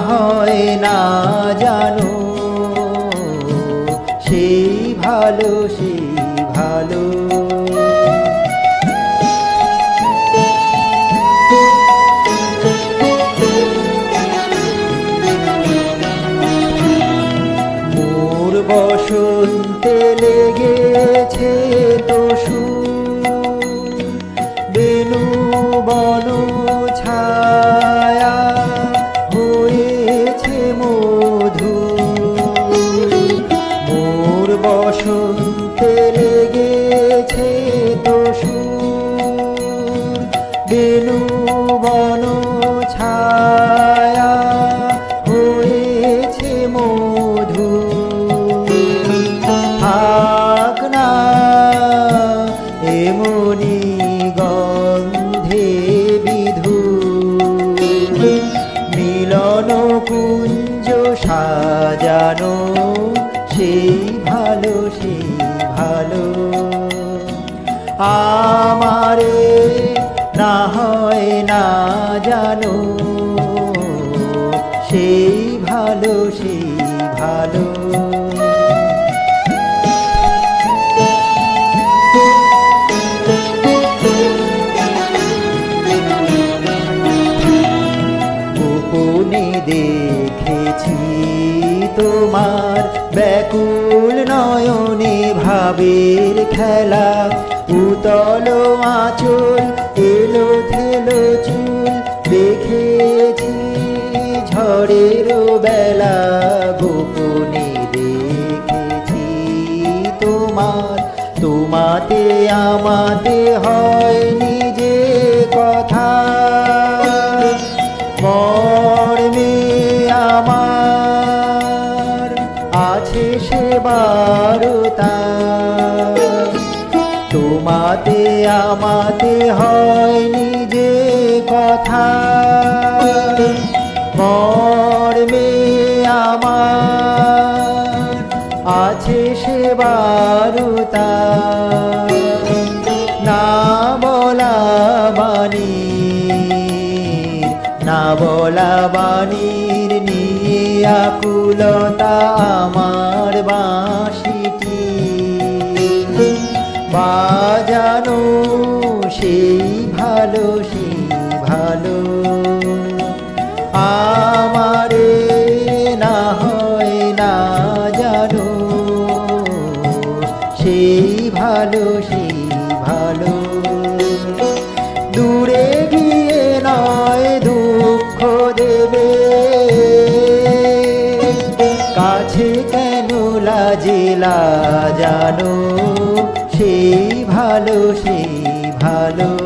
হয় না জানো? সেই ভালো সেই ভালো। মোর লেগেছে তো বন বেনু বন ছায়া হয়েছে মধু। থাক না এমনি গন্ধে বিধু। মিলন কুঞ্জ সাজানো, সেই ভালো সেই ভালো। আমারে না হয় না জানো? সেই ভালো সেই ভালো। দেখেছি তোমার ব্যাকুল নয়নে ভাবের খেলা। উতল আঁচল, এলো থেলো চুল, দেখেছি ঝড়ের বেলা, গোপনে দেখেছি তোমার। তোমাতে আমাতে হয়নি যে কথা। মর্মে আমার আছে সে বারতা তোমাতে, আমাতে হয় যে কথা। মর্মে আমার আছে সে বারতা। না বলা বাণী, না বলা বাণীর নিয়ে আকুলতা আমার বাঁশিটি সেই ভালো সেই ভালো। আমারে না হয় না জানো, সেই ভালো সেই ভালো। দূরে গিয়ে নয় দুঃখ দেবে, কাছে কেন লাজেলা জানো? সেই ভালো সেই ভালো।